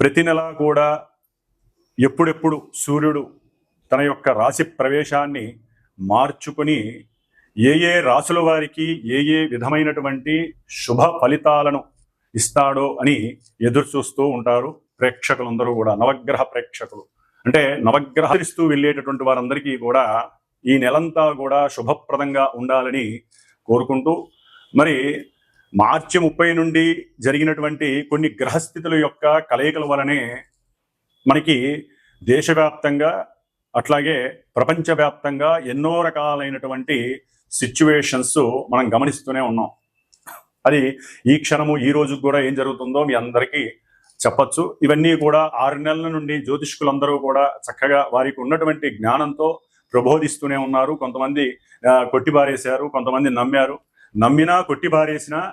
ప్రతి నెలా కూడా ఎప్పుడెప్పుడు సూర్యుడు తన యొక్క రాశి ప్రవేశాన్ని మార్చుకుని ఏ ఏ రాసుల వారికి ఏ ఏ విధమైనటువంటి శుభ ఫలితాలను ఇస్తాడో అని ఎదురు చూస్తూ ఉంటారు ప్రేక్షకులందరూ కూడా నవగ్రహ ప్రేక్షకులు. అంటే నవగ్రహరిస్తూ వెళ్ళేటటువంటి వారందరికీ కూడా ఈ నెలంతా కూడా శుభప్రదంగా ఉండాలని కోరుకుంటూ మరి మార్చి ముప్పై నుండి జరిగినటువంటి కొన్ని గ్రహస్థితుల యొక్క కలయికల వలనే మనకి దేశవ్యాప్తంగా అట్లాగే ప్రపంచవ్యాప్తంగా ఎన్నో రకాలైనటువంటి సిచ్యువేషన్స్ మనం గమనిస్తూనే ఉన్నాం. అది ఈ క్షణము ఈ రోజు కూడా ఏం జరుగుతుందో మీ అందరికీ చెప్పచ్చు. ఇవన్నీ కూడా ఆరు నెలల నుండి జ్యోతిష్కులందరూ కూడా చక్కగా వారికి ఉన్నటువంటి జ్ఞానంతో ప్రబోధిస్తూనే ఉన్నారు. కొంతమంది కొట్టిబారేశారు కొంతమంది నమ్మారు. నమ్మినా కొట్టిబారేసినా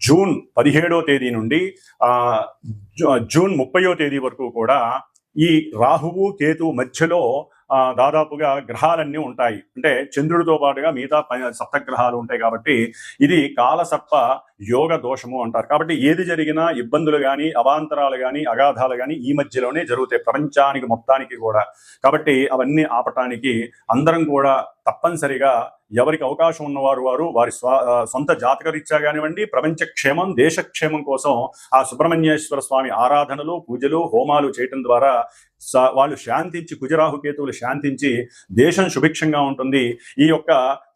జూన్ పదిహేడో తేదీ నుండి ఆ జూ- జూన్ ముప్పయో తేదీ వరకు కూడా ఈ రాహువు కేతు మధ్యలో ఆ, దాదాపుగా గ్రహాలన్నీ ఉంటాయి. అంటే చంద్రుడితో పాటుగా మిగతా సప్త సప్తగ్రహాలు ఉంటాయి కాబట్టి ఇది కాలసర్ప యోగ దోషము అంటారు. కాబట్టి ఏది జరిగినా ఇబ్బందులు కానీ అవాంతరాలు కానీ అగాధాలు కానీ ఈ మధ్యలోనే జరుగుతాయి ప్రపంచానికి మొత్తానికి కూడా. కాబట్టి అవన్నీ ఆపటానికి అందరం కూడా తప్పనిసరిగా ఎవరికి అవకాశం ఉన్నవారు వారు వారి స్వ సొంత జాతకరీత్యా కానివ్వండి ప్రపంచ క్షేమం దేశక్షేమం కోసం ఆ సుబ్రహ్మణ్యేశ్వర స్వామి ఆరాధనలు పూజలు హోమాలు చేయటం ద్వారా వాళ్ళు శాంతించి కుజరాహుకేతువులు శాంతించి దేశం సుభిక్షంగా ఉంటుంది. ఈ యొక్క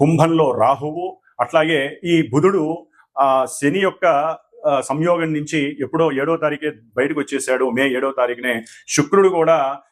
కుంభంలో రాహువు అట్లాగే ఈ బుధుడు ఆ శని యొక్క సంయోగం నుంచి ఎప్పుడో ఏడో తారీఖే బయటకు వచ్చేసాడు మే ఏడో తారీఖునే శుక్రుడు కూడా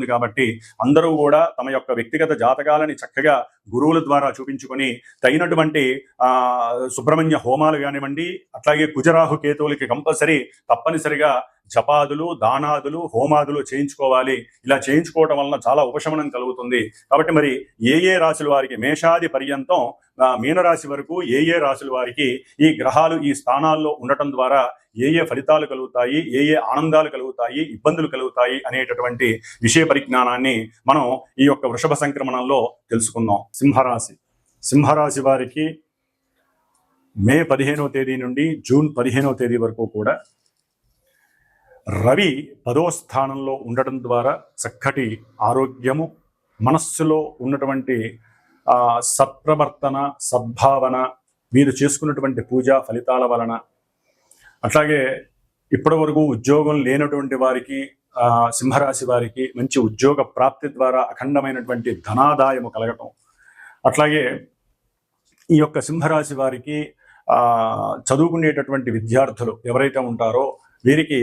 కాబట్టి అందరూ కూడా తమ యొక్క వ్యక్తిగత జాతకాలని చక్కగా గురువుల ద్వారా చూపించుకొని తగినటువంటి ఆ సుబ్రహ్మణ్య హోమాలు కానివ్వండి అట్లాగే కుజరాహు కేతువులకి కంపల్సరీ తప్పనిసరిగా జపాదులు దానాదులు హోమాదులు చేయించుకోవాలి. ఇలా చేయించుకోవటం వలన చాలా ఉపశమనం కలుగుతుంది. కాబట్టి మరి ఏ ఏ రాశుల వారికి మేషాది పర్యంతం మీనరాశి వరకు ఏ ఏ రాశుల వారికి ఈ గ్రహాలు ఈ స్థానాల్లో ఉండటం ద్వారా ఏ ఏ ఫలితాలు కలుగుతాయి ఏ ఏ ఆనందాలు కలుగుతాయి ఇబ్బందులు కలుగుతాయి అనేటటువంటి విషయ పరిజ్ఞానాన్ని మనం ఈ యొక్క వృషభ సంక్రమణంలో తెలుసుకుందాం. సింహరాశి. సింహరాశి వారికి మే పదిహేనవ తేదీ నుండి జూన్ పదిహేనవ తేదీ వరకు కూడా రవి పదో స్థానంలో ఉండటం ద్వారా చక్కటి ఆరోగ్యము మనస్సులో ఉన్నటువంటి సత్ప్రవర్తన సద్భావన మీరు చేసుకున్నటువంటి పూజా ఫలితాల వలన. అట్లాగే ఇప్పటి వరకు ఉద్యోగం లేనటువంటి వారికి సింహరాశి వారికి మంచి ఉద్యోగ ప్రాప్తి ద్వారా అఖండమైనటువంటి ధనాదాయము కలగటం. అట్లాగే ఈ యొక్క సింహరాశి వారికి చదువుకునేటటువంటి విద్యార్థులు ఎవరైతే ఉంటారో వీరికి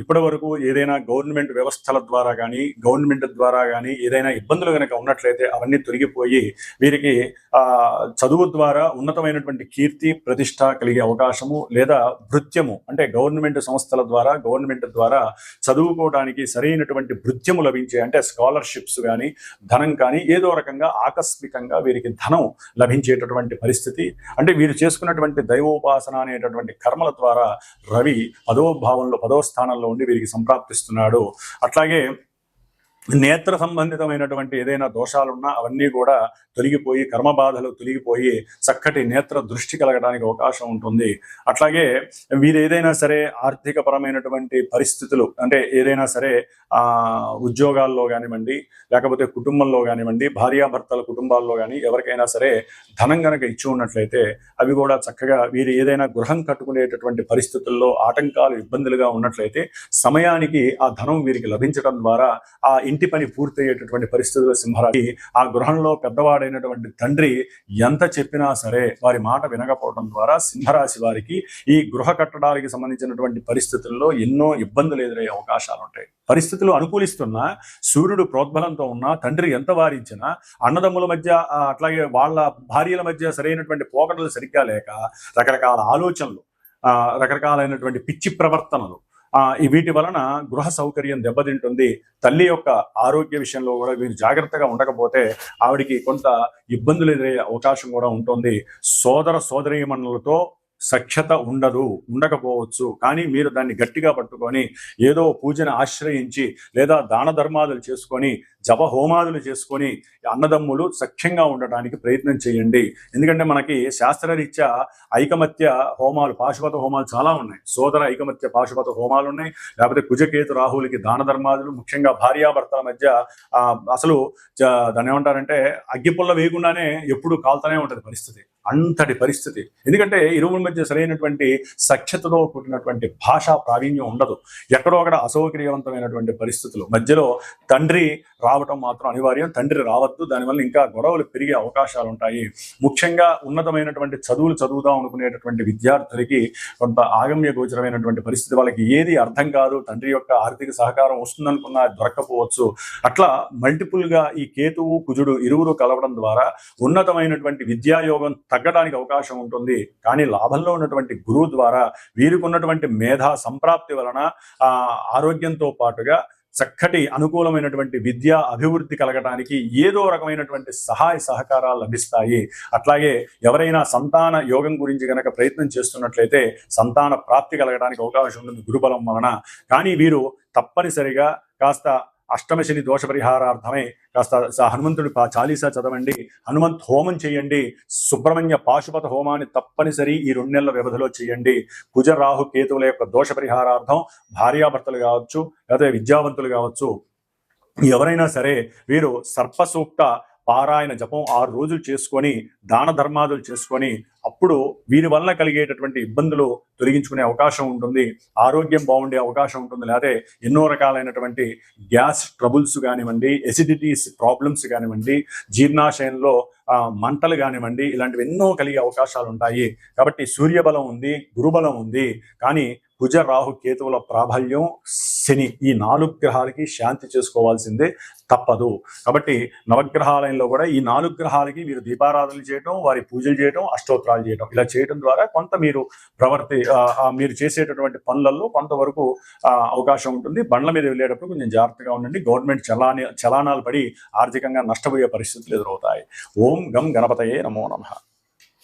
ఇప్పటి వరకు ఏదైనా గవర్నమెంట్ వ్యవస్థల ద్వారా కానీ గవర్నమెంట్ ద్వారా కానీ ఏదైనా ఇబ్బందులు కనుక ఉన్నట్లయితే అవన్నీ తొలగిపోయి వీరికి ఆ, చదువు ద్వారా ఉన్నతమైనటువంటి కీర్తి ప్రతిష్ట కలిగే అవకాశము లేదా భృత్యము అంటే గవర్నమెంట్ సంస్థల ద్వారా గవర్నమెంట్ ద్వారా చదువుకోవడానికి సరైనటువంటి భృత్యము లభించే అంటే స్కాలర్షిప్స్ కానీ ధనం కానీ ఏదో రకంగా ఆకస్మికంగా వీరికి ధనం లభించేటటువంటి పరిస్థితి. అంటే వీరు చేసుకున్నటువంటి దైవోపాసన అనేటటువంటి కర్మల ద్వారా రవి పదో భావంలో పదో స్థానంలో ఉండి వీరికి సంప్రాప్తిస్తున్నాడు. అట్లాగే నేత్ర సంబంధితమైనటువంటి ఏదైనా దోషాలున్నా అవన్నీ కూడా తొలగిపోయి కర్మబాధలు తొలగిపోయి చక్కటి నేత్ర దృష్టి కలగడానికి అవకాశం ఉంటుంది. అట్లాగే వీరు ఏదైనా సరే ఆర్థిక పరమైనటువంటి పరిస్థితులు అంటే ఏదైనా సరే ఆ ఉద్యోగాల్లో కానివ్వండి లేకపోతే కుటుంబంలో కానివ్వండి భార్యాభర్తల కుటుంబాల్లో కానీ ఎవరికైనా సరే ధనం గనక ఇచ్చి ఉన్నట్లయితే అవి కూడా చక్కగా వీరు ఏదైనా గృహం కట్టుకునేటటువంటి పరిస్థితుల్లో ఆటంకాలు ఇబ్బందులుగా ఉన్నట్లయితే సమయానికి ఆ ధనం వీరికి లభించడం ద్వారా ఆ ఇంటి పని పూర్తయ్యేటటువంటి పరిస్థితుల సింహరాశి ఆ గృహంలో పెద్దవాడైనటువంటి తండ్రి ఎంత చెప్పినా సరే వారి మాట వినకపోవడం ద్వారా సింహరాశి వారికి ఈ గృహ కట్టడానికి సంబంధించినటువంటి పరిస్థితుల్లో ఎన్నో ఇబ్బందులు ఎదురయ్యే అవకాశాలు ఉంటాయి. పరిస్థితులు అనుకూలిస్తున్నా సూర్యుడు ప్రోద్బలంతో ఉన్నా తండ్రి ఎంత వారించినా అన్నదమ్ముల మధ్య అట్లాగే వాళ్ళ భార్యల మధ్య సరైనటువంటి పోకడలు సరిగ్గా లేక రకరకాల ఆలోచనలు ఆ, రకరకాలైనటువంటి పిచ్చి ప్రవర్తనలు వీటి వలన గృహ సౌకర్యం దెబ్బతింటుంది. తల్లి యొక్క ఆరోగ్య విషయంలో కూడా వీరు జాగ్రత్తగా ఉండకపోతే ఆవిడికి కొంత ఇబ్బందులు ఎదురయ్యే అవకాశం కూడా ఉంటుంది. సోదర సోదరీమణులతో సఖ్యత ఉండదు ఉండకపోవచ్చు. కానీ మీరు దాన్ని గట్టిగా పట్టుకొని ఏదో పూజను ఆశ్రయించి లేదా దాన ధర్మాదులు చేసుకొని జప హోమాదులు చేసుకొని అన్నదమ్ములు సఖ్యంగా ఉండటానికి ప్రయత్నం చేయండి. ఎందుకంటే మనకి శాస్త్రరీత్యా ఐకమత్య హోమాలు పాశుపత హోమాలు చాలా ఉన్నాయి. సోదర ఐకమత్య పాశుపత హోమాలు ఉన్నాయి. లేకపోతే కుజకేతు రాహులకి దాన ధర్మాదులు ముఖ్యంగా భార్యాభర్తల మధ్య అసలు జ- దాన్ని ఏమంటారంటే అగ్గిపుల్ల వేయకుండానే ఎప్పుడు కాలుతూనే ఉంటుంది పరిస్థితి. అంతటి పరిస్థితి. ఎందుకంటే ఇరువుల మధ్య సరైనటువంటి సఖ్యతతో కూడినటువంటి భాషా ప్రావీణ్యం ఉండదు. ఎక్కడో అక్కడ అసౌకర్యవంతమైనటువంటి పరిస్థితులు. మధ్యలో తండ్రి రావటం మాత్రం అనివార్యం. తండ్రి రావద్దు. దానివల్ల ఇంకా గొడవలు పెరిగే అవకాశాలు ఉంటాయి ముఖ్యంగా ఉన్నతమైనటువంటి చదువులు చదువుదాం అనుకునేటటువంటి విద్యార్థులకి కొంత ఆగమ్య గోచరమైనటువంటి పరిస్థితి. వాళ్ళకి ఏది అర్థం కాదు. తండ్రి యొక్క ఆర్థిక సహకారం వస్తుందనుకున్నా దొరకకపోవచ్చు అట్లా మల్టిపుల్గా ఈ కేతువు కుజుడు ఇరువురు కలవడం ద్వారా ఉన్నతమైనటువంటి విద్యాయోగం తగ్గడానికి అవకాశం ఉంటుంది. కానీ లాభంలో ఉన్నటువంటి గురువు ద్వారా వీరికి ఉన్నటువంటి మేధా సంప్రాప్తి వలన ఆ ఆరోగ్యంతో పాటుగా చక్కటి అనుకూలమైనటువంటి విద్యా అభివృద్ధి కలగటానికి ఏదో రకమైనటువంటి సహాయ సహకారాలు లభిస్తాయి అట్లాగే ఎవరైనా సంతాన యోగం గురించి కనుక ప్రయత్నం చేస్తున్నట్లయితే సంతాన ప్రాప్తి కలగడానికి అవకాశం ఉంటుంది గురుబలం వలన. కానీ వీరు తప్పనిసరిగా కాస్త అష్టమశని దోష పరిహారార్థమే కాస్త హనుమంతుడి పా- చాలీసా చదవండి. హనుమంత్ హోమం చేయండి. సుబ్రహ్మణ్య పాశుపత హోమాన్ని తప్పనిసరి ఈ రెండు నెలల వ్యవధిలో చేయండి. కుజ రాహు కేతువుల యొక్క దోష పరిహారార్థం భార్యాభర్తలు కావచ్చు లేదా విద్యావంతులు కావచ్చు. ఎవరైనా సరే వీరు సర్పసూక్త పారాయణ జపం ఆరు రోజులు చేసుకొని దాన ధర్మాదులు చేసుకొని అప్పుడు వీరి వల్ల కలిగేటటువంటి ఇబ్బందులు తొలగించుకునే అవకాశం ఉంటుంది. ఆరోగ్యం బాగుండే అవకాశం ఉంటుంది. లేకపోతే ఎన్నో రకాలైనటువంటి గ్యాస్ ట్రబుల్స్ కానివ్వండి ఎసిడిటీస్ ప్రాబ్లమ్స్ కానివ్వండి జీర్ణాశయంలో మంటలు కానివ్వండి ఇలాంటివి ఎన్నో కలిగే అవకాశాలు ఉంటాయి. కాబట్టి సూర్యబలం ఉంది గురుబలం ఉంది. కానీ కుజ రాహు కేతువుల ప్రాబల్యం శని. ఈ నాలుగు గ్రహాలకి శాంతి చేసుకోవాల్సిందే తప్పదు. కాబట్టి నవగ్రహాలయంలో కూడా ఈ నాలుగు గ్రహాలకి మీరు దీపారాధనలు చేయటం వారి పూజలు చేయటం అష్టోత్తరాలు చేయటం. ఇలా చేయటం ద్వారా కొంత మీరు ప్రవర్తి మీరు చేసేటటువంటి పనులలో కొంతవరకు అవకాశం ఉంటుంది. బండ్ల మీద వెళ్ళేటప్పుడు కొంచెం జాగ్రత్తగా ఉండండి. గవర్నమెంట్ చలాని చలానాలు పడి ఆర్థికంగా నష్టపోయే పరిస్థితులు ఎదురవుతాయి. ఓం గం గణపతయే నమో నమః.